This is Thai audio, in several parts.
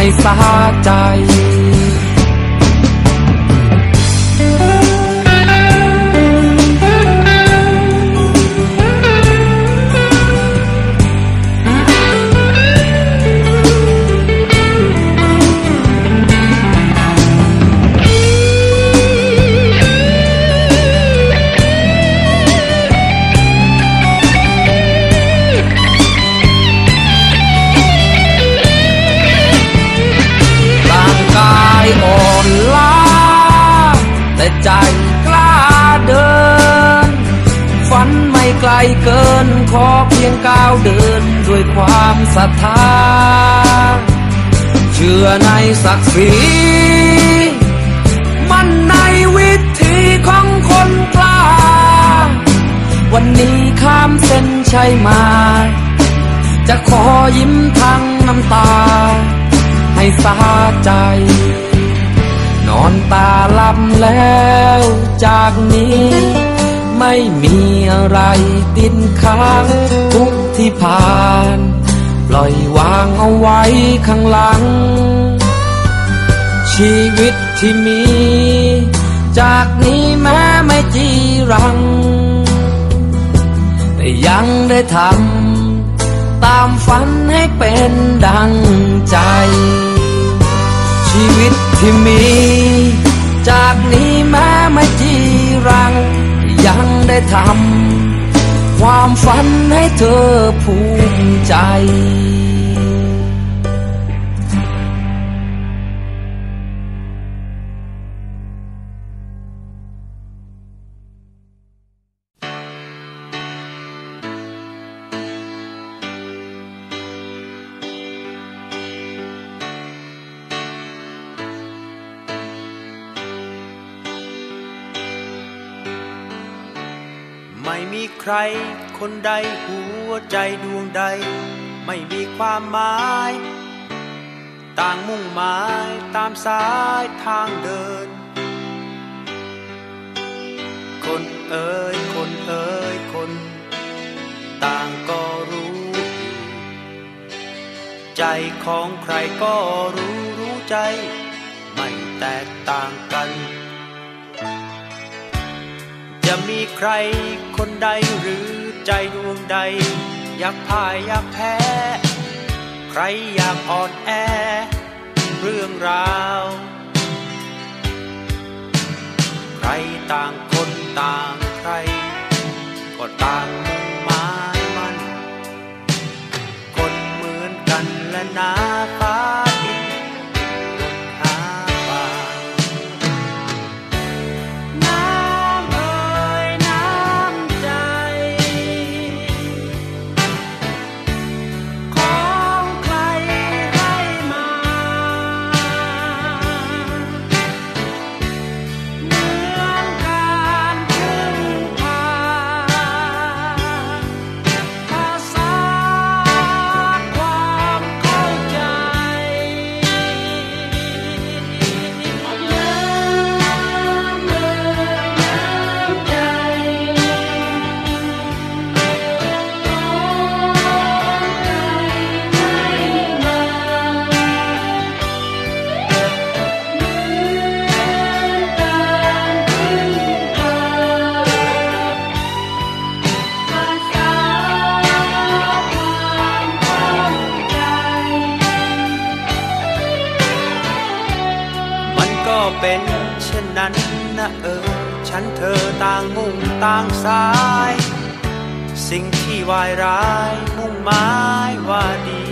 ให้สาใจ เพียงก้าวเดินด้วยความศรัทธา เชื่อในศักดิ์ศรี มันในวิธีของคนกล้า วันนี้ข้ามเส้นชัยมา จะขอยิ้มทั้งน้ำตา ให้สาใจ นอนตาลับแล้วจากนี้ ไม่มีอะไรติดค้างทุกที่ผ่าน ปล่อยวางเอาไว้ข้างหลัง ชีวิตที่มี จากนี้แม้ไม่จีรัง แต่ยังได้ทำตามฝันให้เป็นดังใจ ชีวิตที่มี ทำความฝันให้เธอภูมิใจ มีใคร คนใดหัวใจดวงใด ไม่มีความหมาย ต่างมุ่งหมายตามสายทางเดิน คนเอ่ยคนเอ่ยคน ต่างก็รู้อยู่ใจของใครก็รู้รู้ใจ ไม่แตกต่างกันจะมีใคร คนใดหรือใจดวงใด อยากพ่ายอยากแพ้ ใครอยากอ่อนแอ เรื่องราว ใครต่างคนต่างใคร ก็ต่าง เป็นเช่นนั้นนะเออ ฉันเธอต่างมุ่งต่างสาย สิ่งที่วายร้ายมุ่งหมายว่าดี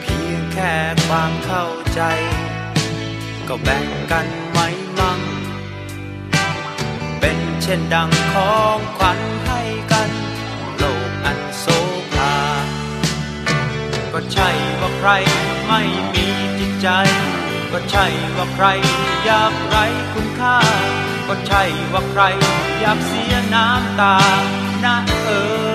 เพียงแค่ความเข้าใจ ก็แบ่งกันไว้มั่ง เป็นเช่นดังของขวัญให้กัน โลกอันโซภาก็ใช่ว่าใครไม่มี ใจก็ใช่ว่าใครอยากไรคุณค่า ก็ใช่ว่าใครอยากเสียน้ำตานะเออ